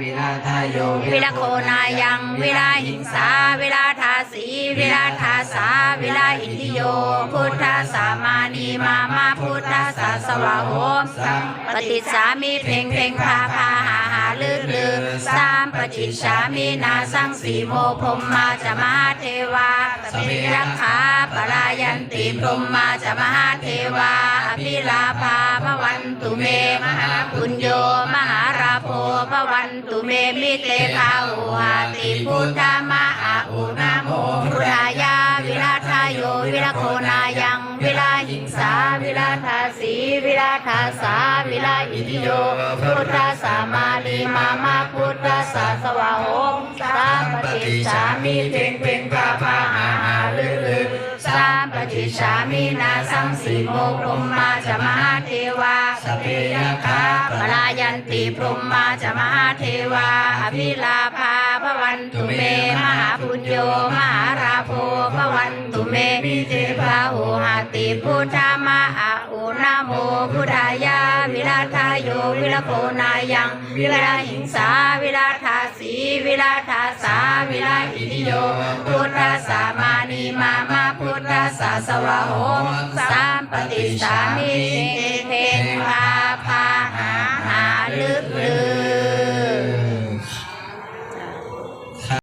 วิราทายโยวิลาโคนายัง วิลาหิงสา วิลาทาสี วิลาทาสา วิลาอินทิโย พุทธสามานีมามาพุทธสาสวะโหมปฏิสามีเพ่งเพ่งพาพาหาหาลือลือสามปฏิสามีนาสังสีโมพรมมาจะมหาเทวาสมิรักขาปรายันติพรมมาจะมหาเทวาอภิลาภาพวันตุเมมหาปุญโยม โพพวันตุเมมิเตภาหุหาติพุทธมะอาอุนาโมพุทธายาวิราทายโยวิราโคนายังวิราหิงสาวิราทาสีวิราทาสาวิราอิทิโยพุทธสามาลีมามาพุทธสาสวะโหมสามปฏิสามีเพ่งเพ่งพาพาหาหาลือลือสามปฏิสามีนาสังสีโมพรมมาจะมหาเทวาสเพยคา นติพรมมาจะมหาเทวาอภิลาภาพวันตุเม มหาปุญโยมหาราโพพวันตุเมมิเทพาหูหาติพุทธมะอาอุนาโมพุทธายาวิราทายโยวิรโคนายัง วิราหิงสาวิราทาสีวิราทาสาวิราอิทิโยพุทธสามานีมามาพุทธสาสวะโหสามปฏิสามิเทเพนา